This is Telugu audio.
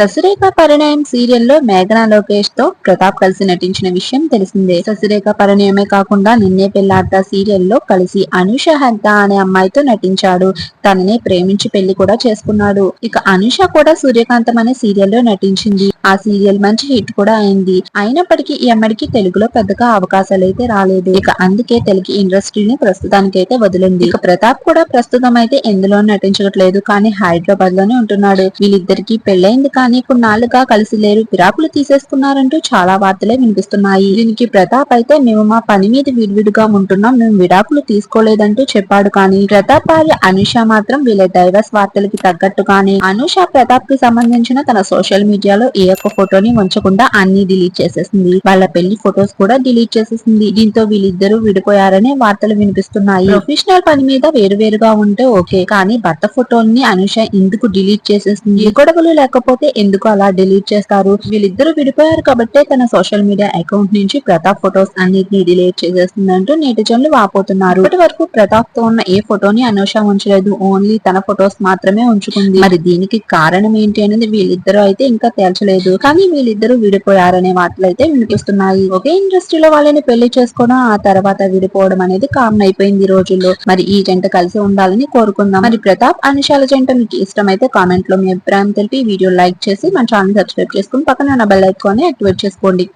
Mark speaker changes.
Speaker 1: ససురేఖ పరిణయం సీరియల్ లో మేఘనా లోకేష్ తో ప్రతాప్ కలిసి నటించిన విషయం తెలిసిందే ససురేఖ పరిణయమే కాకుండా నిన్నే సీరియల్ లో కలిసి అనుష హెగ్డా అనే అమ్మాయితో నటించాడు తనని ప్రేమించి పెళ్లి కూడా చేసుకున్నాడు ఇక అనుష కూడా సూర్యకాంతం అనే సీరియల్ లో నటించింది ఆ సీరియల్ మంచి హిట్ కూడా అయింది అయినప్పటికీ ఈ అమ్మడికి తెలుగులో పెద్దగా అవకాశాలు అయితే రాలేదు ఇక అందుకే తెలుగు ఇండస్ట్రీని ప్రస్తుతానికి అయితే వదిలింది ఇక ప్రతాప్ కూడా ప్రస్తుతం అయితే ఎందులో నటించట్లేదు కానీ హైదరాబాద్ లోనే ఉంటున్నాడు వీళ్ళిద్దరికి పెళ్ళైంది కానీ కొన్నాళ్లుగా కలిసి లేరు విరాకులు తీసేసుకున్నారంటూ చాలా వార్తలే వినిపిస్తున్నాయి
Speaker 2: దీనికి ప్రతాప్ అయితే మేము మా పని మీద విడివిడిగా ఉంటున్నాం మేము విరాకులు తీసుకోలేదంటూ చెప్పాడు కానీ
Speaker 1: ప్రతాప్ భార్య అనుష మాత్రం వీళ్ళ డైవర్స్ వార్తలకి తగ్గట్టుగానే అనుష ప్రతాప్ కి సంబంధించిన తన సోషల్ మీడియాలో ఏ ఒక్క ఫోటోని ఉంచకుండా అన్ని డిలీట్ చేసేసింది వాళ్ళ పెళ్లి ఫొటోస్ కూడా డిలీట్ చేసేసింది దీంతో వీళ్ళిద్దరూ విడిపోయారనే వార్తలు వినిపిస్తున్నాయి ప్రొఫెషనల్ పని మీద వేరువేరుగా ఉంటే ఓకే కానీ భర్త ఫోటోల్ని అనుష ఎందుకు డిలీట్ చేసేసింది గొడవలు లేకపోతే ఎందుకు అలా డిలీట్ చేస్తారు వీళ్ళిద్దరు విడిపోయారు కాబట్టి తన సోషల్ మీడియా అకౌంట్ నుంచి ప్రతాప్ ఫొటోస్ అన్నిటిని డిలీట్ చేసేస్తుందంటూ నెటిజన్లు వాపోతున్నారు ఇప్పటి వరకు ప్రతాప్ తో ఉన్న ఏ ఫోటోని అనూష ఉంచలేదు ఓన్లీ తన ఫొటోస్ మాత్రమే ఉంచుకుంది మరి దీనికి కారణం ఏంటి అనేది వీళ్ళిద్దరూ అయితే ఇంకా తేల్చలేదు కానీ వీళ్ళిద్దరూ విడిపోయారనే వార్తలు అయితే వినిపిస్తున్నాయి ఒకే ఇండస్ట్రీలో వాళ్ళని పెళ్లి చేసుకోవడం ఆ తర్వాత విడిపోవడం అనేది కామన్ అయిపోయింది ఈ రోజుల్లో మరి ఈ జంట కలిసి ఉండాలని కోరుకుందాం మరి ప్రతాప్ అనుషాల జంట మీకు ఇష్టమైతే కామెంట్ లో మీ అభిప్రాయం తెలిపి వీడియో లైక్ చేసి మన ఛానల్ సబ్స్క్రైబ్ చేసుకుని పక్కన ఉన్న బెల్ ఐకాన్ని యాక్టివేట్ చేసుకోండి